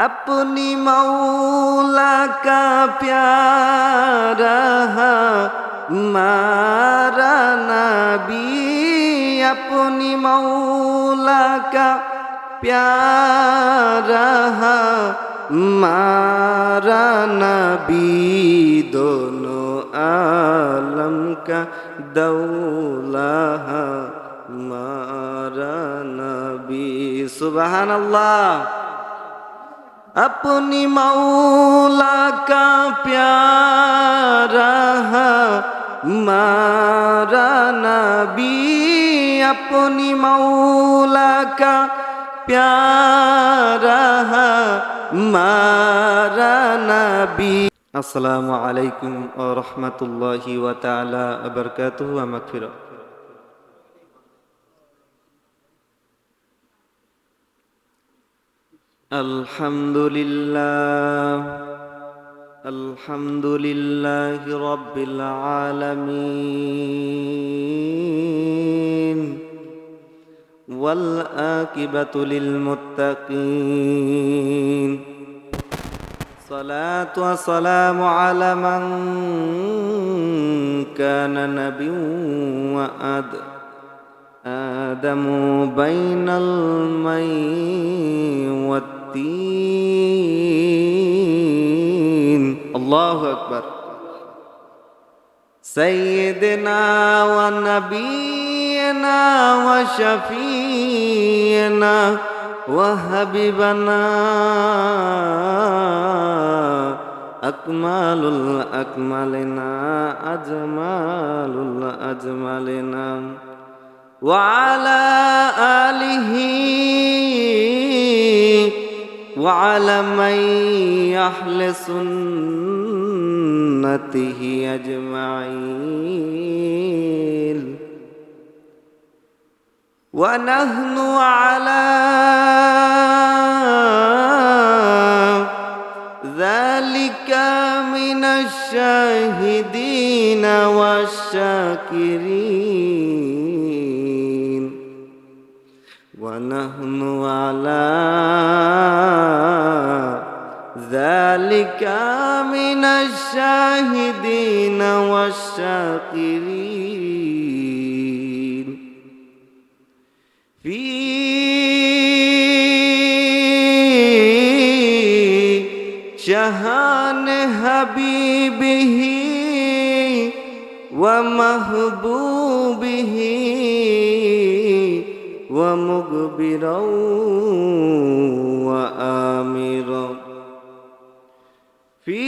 अपनी मौला का प्यारा मारा नबी अपनी मौला का प्यारा मारा नबी दोनों आलम का दौला मारा नबी सुबहान अल्लाह अपनी मौला का प्यारा मारा नबी अपनी मौला का प्यारा मारा नबी আসসালামু আলাইকুম ও রহমতুল্লাহি ওয়া তাআলা ওয়া বারাকাতুহু ওয়া মাগফিরাহ الحمد لله الحمد لله رب العالمين والآكبة للمتقين. صلاة وسلام على من كان نبي وأدب آدم بين المي والدين الله أكبر. سيدنا ونبينا وشفينا وحبيبنا أكمل الأكملنا أجمل الأجملنا وعلى آله وعلى من يحل سنته أجمعين. ونحن على ذلك من الشاهدين والشاكرين. ونحن على ذلك من الشاهدين والشاكرين في شهان حبيبه ومحبوبه ومغبرا وآمرا في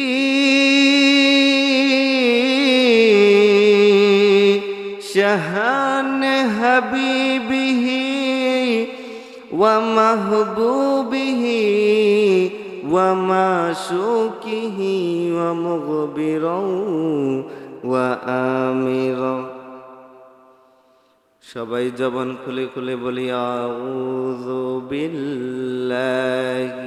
شهان حبيبه ومحبوبه ومعشوقه ومغبرا وآمرا সবাই জবান খুলে খুলে বলি আউযু বিল্লাহি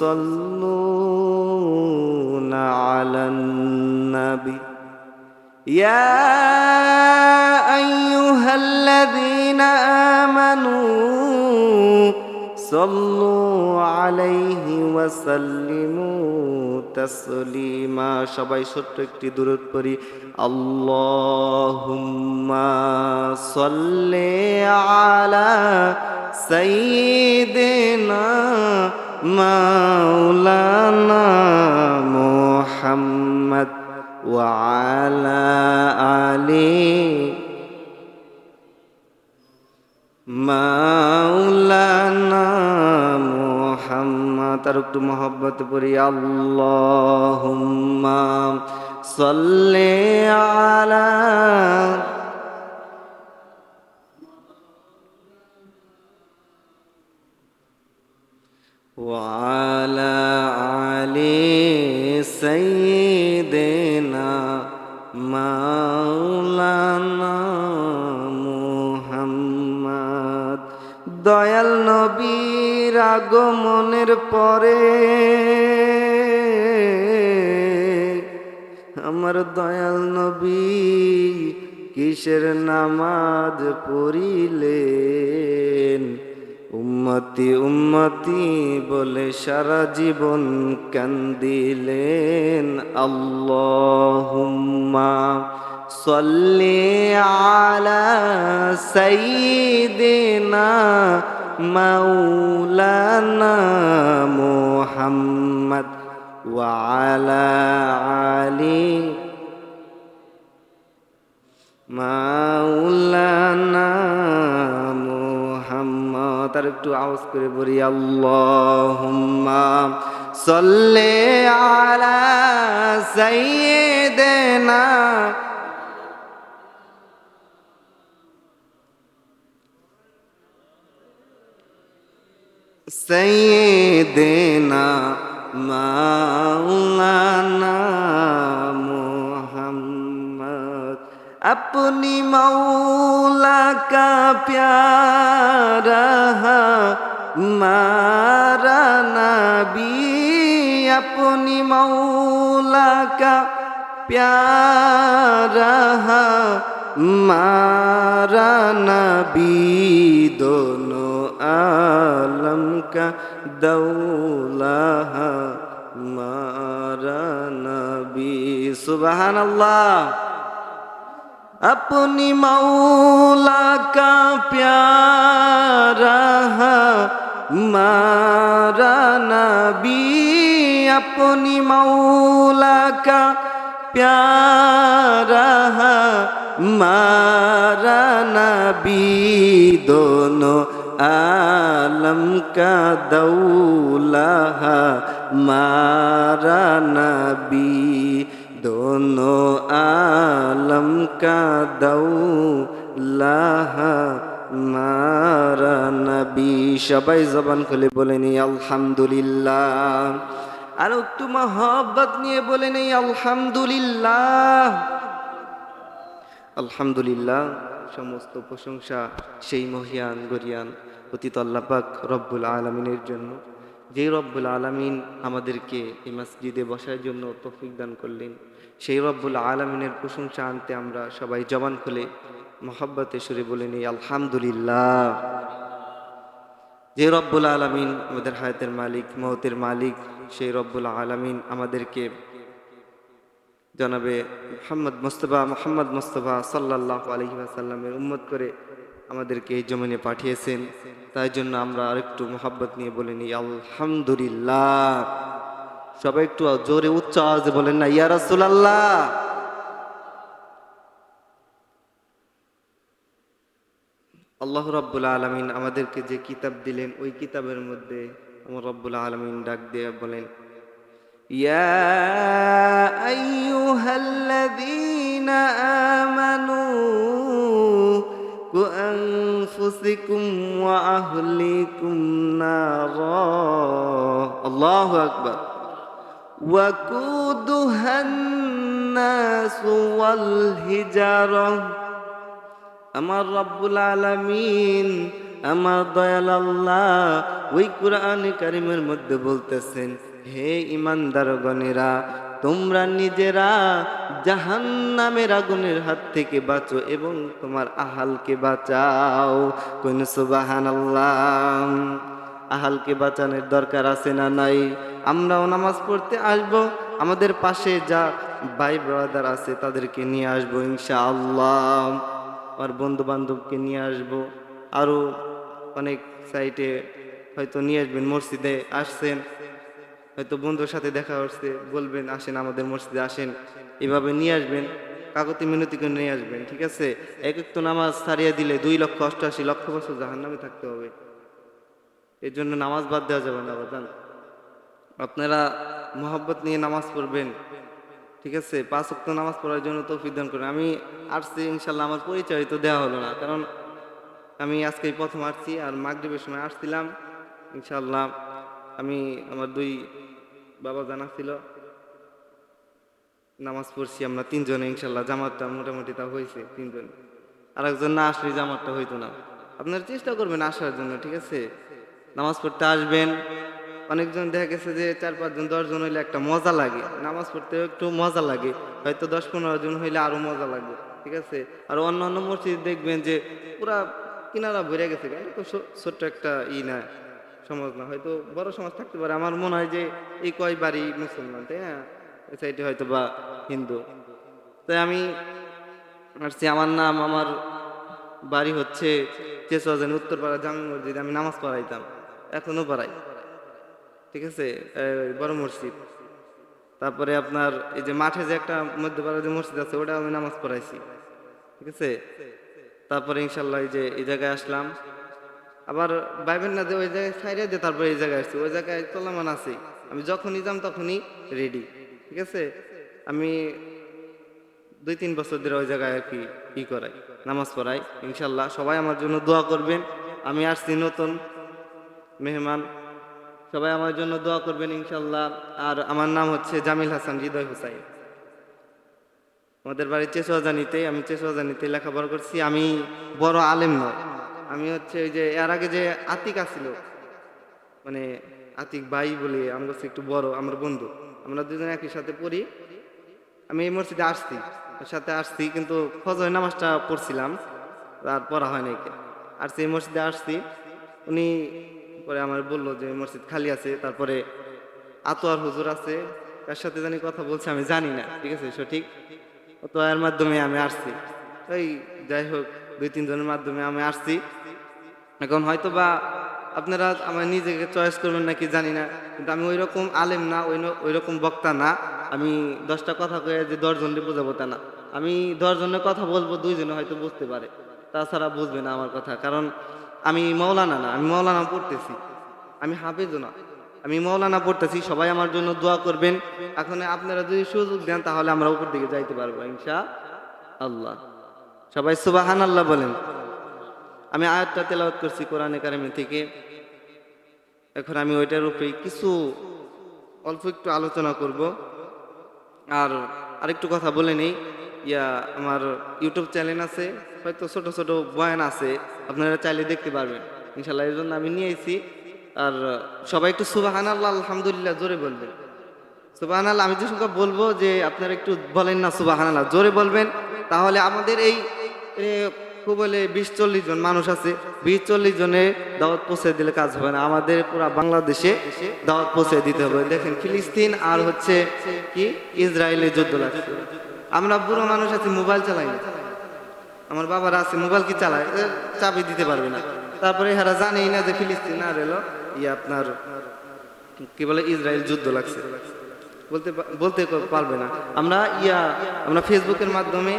ইউসাল্লুনা আলান নাবী يا أيها الذين آمنوا صلوا عليه وسلموا تسليما সবাই ছোট্ট একটি দূরত পড়ি আল্লাহুম্মা সাল্লি আলা সাইয়্যিদিনা মাওলানা মুহাম্মদ وعلى آله মাওলানা মুহাম্মদ আর একটু মোহব্বত করি আল্লাহুম্মা সাল্লি আলা وعلى آل سيدنا مولانا محمد দয়াল নবীর আগমনের পরে আমার দয়াল নবী কিসের নামাজ পড়িলেন উম্মতি উম্মতি বলে সারা জীবন কান্দিলেন আল্লাহুম্মা সল্লি আলা সাইয়্যিদিনা মাওলানা মুহাম্মদ ওয়া আলা মাওলানা মুহাম্মদ আর একটু আওয়াজ করে বলি আল্লাহুম্মা সাল্লি আলা সাইয়্যিদিনা سيدنا مولانا محمد अपनी मौला का प्यारा मारा नबी अपनी मौला का प्यारा मारा नबी दोनों आलम का दौला मारा नबी सुबहान अल्लाह अपनी मौला का प्यारा मारा नबी अपनी मौला का प्यारा मारा नबी दोनों आलम का दौला मारा नबी दोनों आलम का दौलाहा মারা নবী সবাই জবান খুলে বলে নেই আলহামদুলিল্লাহ আর একটু মহব্বত নিয়ে বলে নেই আলহামদুলিল্লাহ আলহামদুলিল্লাহ সমস্ত প্রশংসা সেই মহিয়ান, গরিয়ান, অতীত আল্লাপাক রব্বুল আলমিনের জন্য। যেই রব্বুল আলমিন আমাদেরকে এই মসজিদে বসার জন্য তফিক দান করলেন। সেই রব্বুল আলমিনের প্রশংসা আনতে আমরা সবাই জবান খুলে মোহাব্বতে সুরে বলে নিই, আলহামদুলিল্লাহ। যে রব্বুল আলমিন আমাদের হায়াতের মালিক, মহতের মালিক, সেই রব্বুল আলমিন আমাদেরকে জনাবে মোহাম্মদ মোস্তফা মোহাম্মদ মোস্তফা সাল্লাহ আলহি আসাল্লামের উম্মত করে আমাদেরকে এই জমিনে পাঠিয়েছেন। তাই জন্য আমরা আরেকটু মোহাব্বত নিয়ে বলে নিই, আলহামদুলিল্লাহ। সবাই একটু জোরে উচ্চ আওয়াজে বলেন না ইয়া রাসূলুল্লাহ আল্লাহ রাব্বুল আলামিন আমাদেরকে যে কিতাব দিলেন ওই কিতাবের মধ্যে আমার রব্বুল আলামিন ডাক দিয়ে বলেন ইয়া আইয়ুহাল্লাযীনা আমানু أنفسكم وأهليكم نارا الله أكبر وقودها الناس والهجرة আমার রব্বুল আলামিন আমার দয়াল আল্লাহ ওই কোরআন কারিমের মধ্যে বলতেছেন হে ইমানদারগণেরা তোমরা নিজেরা জাহান নামের আগুনের হাত থেকে বাঁচো এবং তোমার আহালকে বাঁচাও কোন সুবাহান আল্লাহ আহালকে বাঁচানোর দরকার আছে না নাই আমরাও নামাজ পড়তে আসব। আমাদের পাশে যা ভাই ব্রাদার আছে, তাদেরকে নিয়ে আসব ইনশা আল্লাহ আমার বন্ধু বান্ধবকে নিয়ে আসব। আরও অনেক সাইটে হয়তো নিয়ে আসবেন, মসজিদে আসছেন। হয়তো বন্ধুর সাথে দেখা হচ্ছে, বলবেন, আসেন আমাদের মসজিদে, আসেন। এভাবে নিয়ে আসবেন কাকতি মিনতি করে নিয়ে আসবেন, ঠিক আছে? এক এক তো নামাজ ছাড়িয়ে দিলে দুই লক্ষ অষ্টআশি লক্ষ বছর জাহান নামে থাকতে হবে। এর জন্য নামাজ বাদ দেওয়া যাবে না বাদান আপনারা মোহাব্বত নিয়ে নামাজ পড়বেন। ঠিক আছে? পাঁচ অক্ট নামাজ পড়ার জন্য তো দান করেন। আমি আসছি ইনশাল্লাহ আমার পরিচয় তো দেওয়া হলো না। কারণ আমি আজকে প্রথম আসছি আর মাগরীবের সময় আসছিলাম। ইনশাল্লাহ আমি আমার দুই বাবা জানা ছিল। নামাজ পড়ছি আমরা তিনজনে ইনশাল্লাহ জামাতটা মোটামুটি তা হয়েছে তিনজন। আর একজন না আসলে জামাতটা হইতো না। আপনারা চেষ্টা করবেন আসার জন্য, ঠিক আছে? নামাজ পড়তে আসবেন। অনেকজন দেখা গেছে যে চার পাঁচজন, দশজন হইলে একটা মজা লাগে। নামাজ পড়তে একটু মজা লাগে। হয়তো দশ পনেরো জন হইলে আরও মজা লাগবে ঠিক আছে? আর অন্য অন্য মসজিদ দেখবেন যে পুরা কিনারা ভরে গেছে। ছোট্ট একটা ই না, সমাজ না। হয়তো বড় সমাজ থাকতে পারে। আমার মনে হয় যে এই কয় বাড়ি মুসলমান, তাই না? সাইডে হয়তো বা হিন্দু। তাই আমি আসছি। আমার নাম আমার বাড়ি হচ্ছে চেসওয়াজানি উত্তরপাড়া জামি মসজিদ। আমি নামাজ পড়াইতাম। এখনও পড়াই। ঠিক আছে? বড় মসজিদ। তারপরে আপনার এই যে মাঠে যে একটা মধ্যপাড়া যে মসজিদ আছে, ওটা আমি নামাজ পড়াইছি। ঠিক আছে? তারপরে ইনশাল্লাহ এই যে, এই জায়গায় আসলাম। আবার ভাইবেন না যে ওই জায়গায় সাইডে দিয়ে তারপরে এই জায়গায় আসছি। ওই জায়গায় চলমান আছি। আমি যখনই যাম তখনই রেডি ঠিক আছে? আমি দুই তিন বছর ধরে ওই জায়গায় আর কি ই করাই, নামাজ পড়াই। ইনশাল্লাহ সবাই আমার জন্য দোয়া করবেন। আমি আসছি নতুন মেহমান। সবাই আমার জন্য দোয়া করবেন ইনশাল্লাহ আর আমার নাম হচ্ছে জামিল হাসান হৃদয় হুসাইন। আমাদের বাড়ি চেসোয়াজানিতে আমি চেসোয়াজানিতে লেখাপড়া করছি। আমি বড় আলেম নয়। আমি হচ্ছে ওই যে, এর আগে যে আতিক আছিল মানে আতিক ভাই বলে আমার কাছে একটু বড়, আমার বন্ধু। আমরা দুজন একই সাথে পড়ি। আমি এই মসজিদে আসছি, ওর সাথে আসছি, কিন্তু ফজর নামাজটা পড়ছিলাম, আর পড়া হয় নাই। আসছি এই মসজিদে আসছি, উনি পরে আমার বলল যে, মসজিদ খালি আছে, তারপরে আতোয়ার হুজুর আছে তার সাথে জানি কথা বলছে আমি জানি না, ঠিক আছে, সঠিক? তো এর মাধ্যমে আমি আসছি। এই যাই হোক, দুই তিনজনের মাধ্যমে আমি আসছি। এখন হয়তো বা আপনারা আমার নিজেকে চয়েস করবেন নাকি জানি না, কিন্তু আমি ওই রকম আলেম না, ওই ওই রকম বক্তা না। আমি দশটা কথা কয়ে যে দশজনকে বোঝাবো তা না। আমি দশজনের কথা বলব, দুইজনে হয়তো বুঝতে পারে। তাছাড়া বুঝবে না আমার কথা, কারণ আমি মৌলানা না, আমি মৌলানা পড়তেছি। আমি হাফেজও না। আমি মৌলানা পড়তেছি, সবাই আমার জন্য দোয়া করবেন। এখন আপনারা যদি সুযোগ দেন, তাহলে আমরা উপর দিকে যাইতে পারব ইনশা আল্লাহ সবাই সুবাহান আল্লাহ বলেন। আমি আয়াতটা তেলাওয়াত করছি কোরআনে কারিমে থেকে। এখন আমি ওইটার উপরে কিছু অল্প একটু আলোচনা করব। আর আরেকটু কথা বলে নেই। ইয়া, আমার ইউটিউব চ্যানেল আছে, হয়তো ছোট ছোট বয়ান আছে। আপনারা চাইলে দেখতে পারবেন। ইনশাল্লাহ এর জন্য আমি নিয়েছি আর সবাই একটু সুবাহান আল্লাহ আলহামদুলিল্লাহ, জোরে বলবেন। সুবাহান আল্লাহ আমি যে বলব যে আপনারা একটু বলেন না সুবাহান আল্লাহ জোরে বলবেন। তাহলে আমাদের এই খুব বলে বিশ চল্লিশ জন মানুষ আছে। বিশ চল্লিশ জনে দাওয়াত পৌঁছে দিলে কাজ হবে না। আমাদের পুরো বাংলাদেশে দাওয়াত পৌঁছে দিতে হবে। দেখেন, ফিলিস্তিন আর হচ্ছে কি? ইসরায়েলের যুদ্ধ লাগছে। আমরা বুড়ো মানুষ আছি, মোবাইল চালাই না। আমার বাবার আছে, মোবাইল কি চালায়? চাবি দিতে পারবে না। তারপরে এরা জানেই না যে ফিলিস্তিন আর এলো ই আপনার, কি বলে, ইসরায়েল যুদ্ধ লাগছে। বলতে বলতে পারবে না। আমরা ইয়া, আমরা ফেসবুকের মাধ্যমে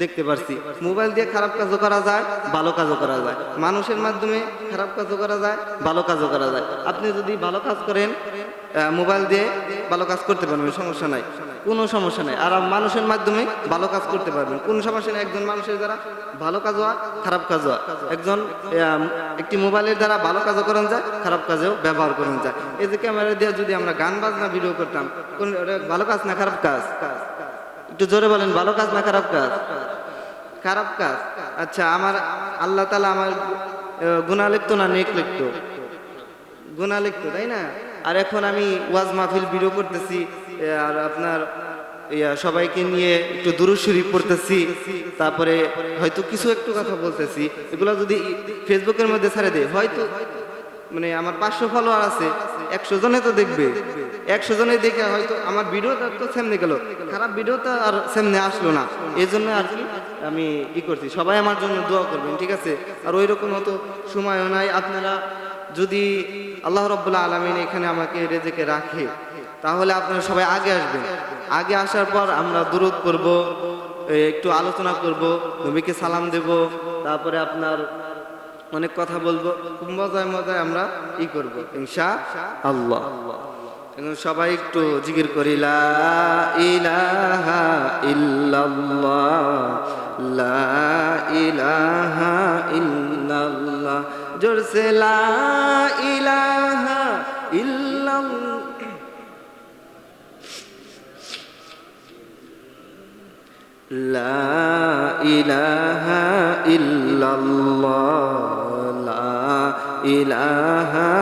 দেখতে পারছি। মোবাইল দিয়ে খারাপ কাজও করা যায়, ভালো কাজও করা যায়। মানুষের মাধ্যমে খারাপ কাজও করা যায়, ভালো কাজও করা যায়। আপনি যদি ভালো কাজ করেন মোবাইল দিয়ে ভালো কাজ করতে পারবেন, সমস্যা নাই। কোনো সমস্যা নেই। আর মানুষের মাধ্যমে ভালো কাজ করতে পারবেন। কোনো সমস্যা নেই, একজন মানুষের দ্বারা ভালো কাজ হওয়া, খারাপ কাজ হওয়া। একজন একটি মোবাইলের দ্বারা ভালো কাজও করা যায়, খারাপ কাজেও ব্যবহার করেন যায়। এই যে ক্যামেরা দিয়ে যদি আমরা গান বাজনা ভিডিও করতাম, কোন ভালো কাজ না খারাপ কাজ? একটু জোরে বলেন, ভালো কাজ না খারাপ কাজ? খারাপ কাজ? আচ্ছা আমার আল্লাহ তালা আমার গুণা লিখতো না, নেক লিখতো? গুণা লিখতো, তাই না? আর এখন আমি ওয়াজ মাহফিল ভিডিও করতেছি। আর আপনার ইয়া, সবাইকে নিয়ে একটু দূরস্বরী পড়তেছি তারপরে হয়তো কিছু একটু কথা বলতেছি। এগুলো যদি ফেসবুকের মধ্যে ছেড়ে দেয় হয়তো মানে আমার পাঁচশো ফলোয়ার আছে একশো জনে তো দেখবে। একশো জনে দেখে হয়তো আমার ভিডিওটা তো সামনে গেল খারাপ ভিডিওটা আর সেমনে আসলো না। এই জন্য আর কি আমি ই করছি সবাই আমার জন্য দোয়া করবেন ঠিক আছে? আর ওই রকম অত সময়ও নাই। আপনারা যদি আল্লাহ রব্বুল্লাহ আলমিন এখানে আমাকে রেজেকে রাখে তাহলে আপনারা সবাই আগে আসবেন। আগে আসার পর আমরা দূরত করব একটু আলোচনা করব, নবীকে সালাম দেব, তারপরে আপনার অনেক কথা বলব, খুব মজায় মজায় আমরা ই করব ইনশা আল্লাহ এখন সবাই একটু জিকির করি, লা ইলাহা ইল্লাল্লাহ, লা ইলাহা ইল্লাল্লাহ, জোরসে লা ইলাহা লা ইলাহা ইল্লাল্লাহ লা ইলাহা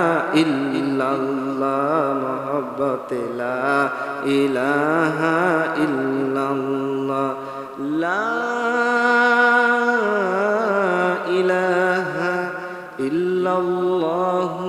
ইল্লাল্লাহ মহব্বতে লা ইলাহা ইল্লাল্লাহ লা ইলাহা ইল্লাল্লাহু।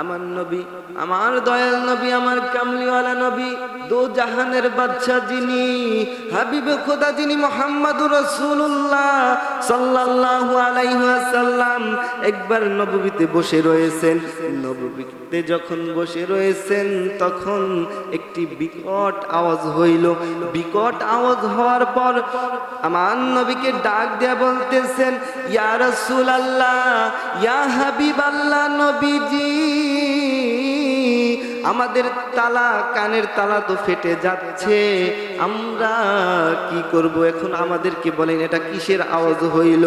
আমার নবী, আমার দয়াল নবী, আমার কামলিওয়ালা নবী, দু জাহানের বাদশাহ যিনি, হাবিবে খোদা যিনি মোহাম্মদুর রসুল্লাহ সাল্লাল্লাহু আলাইহি ওয়াসাল্লাম একবার নববীতে বসে রয়েছেন। নববীতে যখন বসে রয়েছেন, তখন একটি বিকট আওয়াজ হইল। বিকট আওয়াজ হওয়ার পর আমার নবীকে ডাক দেয়া বলতেছেন, ইয়া রাসূলুল্লাহ, ইয়া হাবিবাল্লাহ নবীজি আমাদের তালা, কানের তালা তো ফেটে যাচ্ছে। আমরা কি করব এখন? আমাদেরকে বলেন, এটা কিসের আওয়াজ হইল?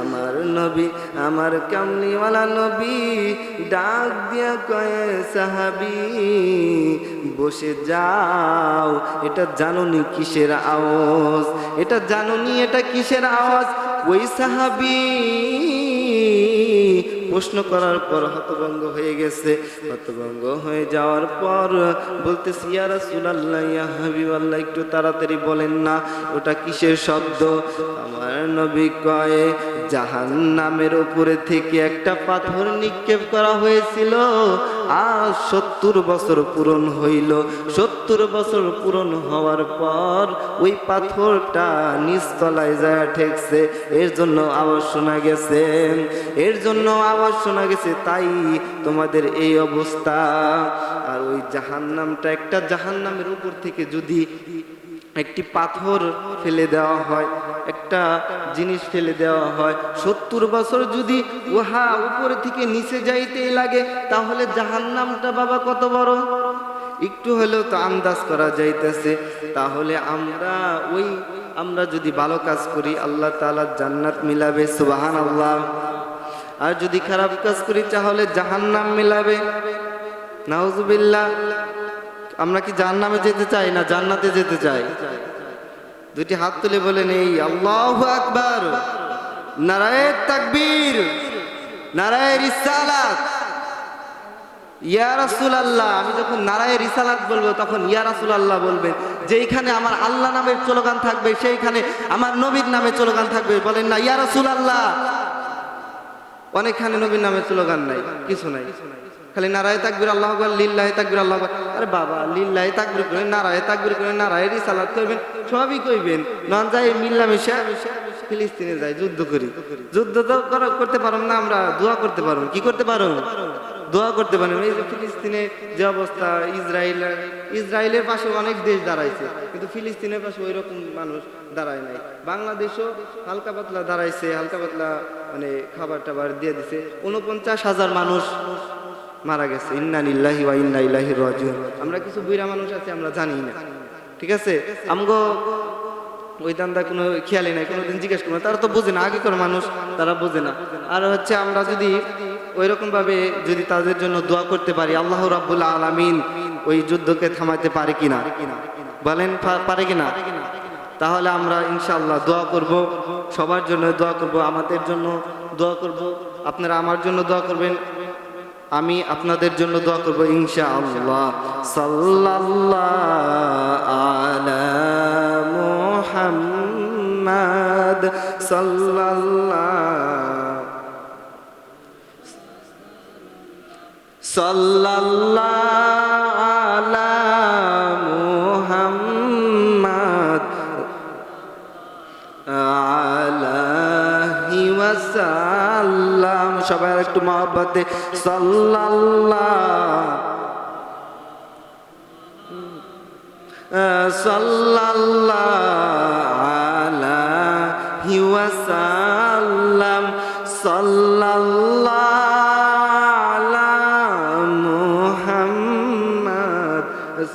আমার নবী, আমার কামলিওয়ালা নবী ডাক দিয়া কয়ে, সাহাবি, বসে যাও। এটা জানোনি কিসের আওয়াজ? এটা জানোনি, এটা কিসের আওয়াজ? ওই সাহাবি প্রশ্ন করার পর হতভঙ্গ হয়ে গেছে। হতভঙ্গ হয়ে যাওয়ার পর বলতেছি, ইয়া রাসূলুল্লাহ, ইয়া হাবিবাল্লাহ, একটু তাড়াতাড়ি বলেন না, ওটা কিসের শব্দ? আমার নবী কয়ে জাহান্নামের উপরে থেকে একটা পাথর নিক্ষেপ করা হয়েছিল। আর সত্তর বছর পূরণ হইল। সত্তর বছর পূরণ হওয়ার পর ওই পাথরটা নিচতলায় যায় ঠেকছে। এর জন্য আওয়াজ শোনা গেছে। এর জন্য আওয়াজ শোনা গেছে, তাই তোমাদের এই অবস্থা। আর ওই জাহান্নামটা একটা জাহান্নামের উপর থেকে যদি একটি পাথর ফেলে দেওয়া হয় একটা জিনিস ফেলে দেওয়া হয়। সত্তর বছর যদি উহা উপরে থেকে নিচে যাইতেই লাগে, তাহলে জাহান্নামটা বাবা কত বড়? একটু হলেও তো আন্দাজ করা যাইতেছে। তাহলে আমরা ওই, আমরা যদি ভালো কাজ করি, আল্লাহ তাআলা জান্নাত মিলাবে সুবাহান আল্লাহ আর যদি খারাপ কাজ করি, তাহলে জাহান্নাম মিলাবে। নাউজুবিল্লাহ। আমরা কি জাহান্নামে যেতে চাই না জান্নাতে যেতে চাই? দুটি হাত তুলে বলেন এই আল্লাহ আকবার। নারায়ণ তাকবীর নারায়ণ রিসালাত। ইয়া রাসূল আল্লাহ আমি যখন নারায় রিসালাত বলব, তখন ইয়া রাসূল আল্লাহ বলবেন, যেইখানে আমার আল্লাহ নামের স্লোগান থাকবে, সেইখানে আমার নবীর নামে স্লোগান থাকবে। বলেন না, ইয়া রাসূল আল্লাহ অনেকখানে নবীর নামে স্লোগান নাই, কিছু নাই। খালি নারায় তাকবির, আল্লাহ আকবার, লিল্লাহি তাকবির, আল্লাহ আকবার। আরে বাবা, লিল্লাহি তাকবির করে নারায় তাকবির করে নারায় রিসালাত করবেন সবই কইবেন। নন যাই মিল্লামিশা, ফিলিস্তিনে যাই, যুদ্ধ করি। যুদ্ধ তো করতে পারো না আমরা, দোয়া করতে পারো কি করতে পারো দোয়া করতে পারেন এই যে ফিলিস্তিনে যে অবস্থা, ইসরায়েল, ইসরায়েলের পাশে অনেক দেশ দাঁড়াইছে, কিন্তু ফিলিস্তিনের পাশে ওই রকম মানুষ দাঁড়ায় নাই। বাংলাদেশও হালকা পাতলা দাঁড়াইছে, হালকা পাতলা মানে খাবার টাবার দিয়ে দিছে। উনপঞ্চাশ হাজার মানুষ মারা গেছে। ইন্না নিল্লাহি ওয়া ইন্না ইলাইহি রাজিউন। আমরা কিছু বুইরা মানুষ আছে, আমরা জানি না। ঠিক আছে? আমগো ওই দান্দা কোনো খেয়ালই নাই, কোনোদিন জিজ্ঞেস করব তারা তো বোঝে না আগে আগেকার মানুষ, তারা বোঝে না। আর হচ্ছে আমরা যদি ওই রকম ভাবে যদি তাদের জন্য দোয়া করতে পারি, আল্লাহ রাব্বুল আলামিন ওই যুদ্ধকে থামাতে পারে কিনা? বলেন পারে কিনা? তাহলে আমরা ইনশাআল্লাহ দোয়া করব, সবার জন্য দোয়া করব, আমাদের জন্য দোয়া করব। আপনারা আমার জন্য দোয়া করবেন আমি আপনাদের জন্য দোয়া করব ইনশা আল্লাহ আলা সাল্লাহ সাল্লাল্লাহু। সাল্লাল্লাহু সবাই একটু মহাব্বাতে। সাল্লাল্লাহ। সাল্লাল্লাহ আলা হিওয়াসাল্লাম সাল্লাল্লাহ আলা মুহাম্মদ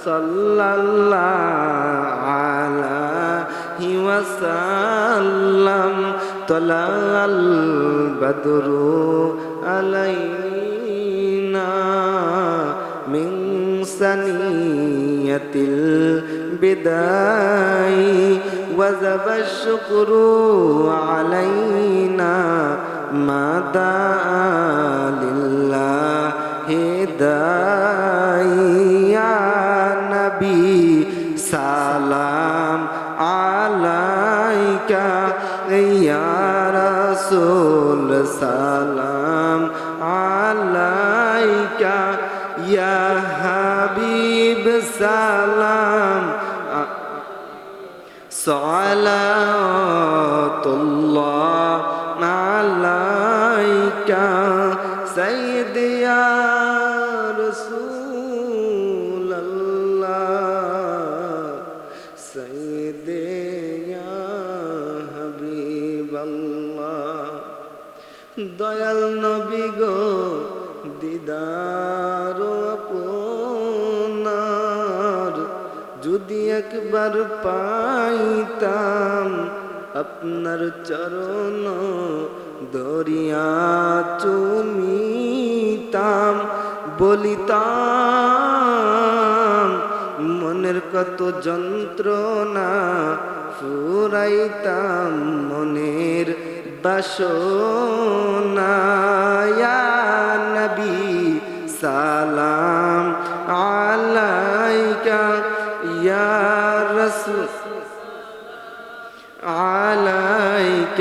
সাল্লাল্লাহ তলা হিওয়াসাল্লাম বদরু تحية البداي وجب الشكر علينا ما دعا لله داعي. يا نبي سلام عليك. يا رسول سلام الله عليك سيدي يا رسول الله سيدي يا حبيب الله দয়াল নবী গো দিদার আপনার যদি একবার পাইতাম আপনার চরণ দরিয়া চুমিতাম, বলিতাম, মনের কত যন্ত্রণা ফুরাইতাম, মনের বাসনা নবী সালাম আলাইকা, ইয়া রাসূল عليك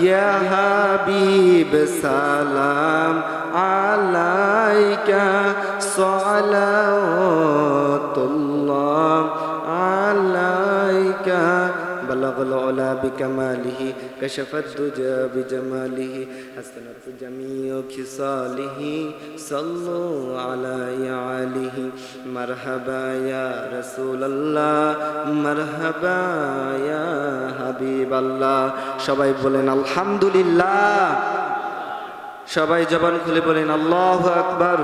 يا حبيب سلام. عليك صلوات بلغ العلا بكماله كشف الدجى بجماله حسنت جميع خصاله صلوا على آله مرحبا يا رسول الله مرحبا يا হাবিব আল্লাহ সবাই বলেন আলহামদুলিল্লাহ সবাই জবান খুলে বলেন আল্লাহ আকবার